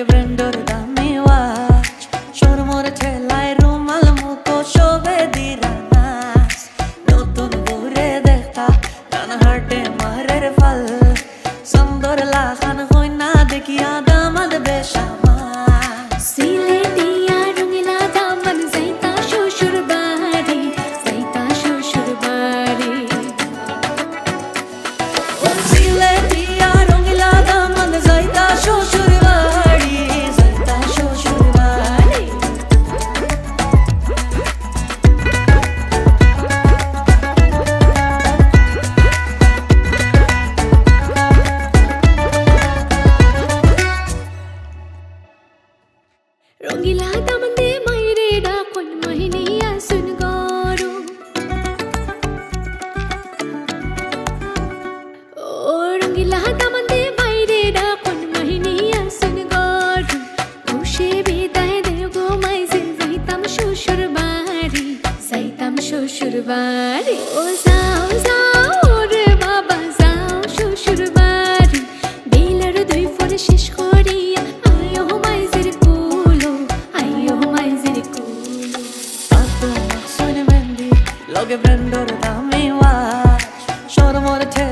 give him to the Rangeela দামন্দে মাইরে ডাকন মহিনী আসুন গরু ও রঙিলা দামন্দে মাইরে ডাকন মহিনী আসুন গরু খুশে বিদায় দেব গো মাইজে যাইতাম শ্বশুর বাড়ি, যাইতাম শ্বশুর বাড়ি। ও যাও বাবা, যাও শ্বশুর বাড়ি। বেলার দুই ফোরে শেষ করে que prendo da mi wa Shormo de te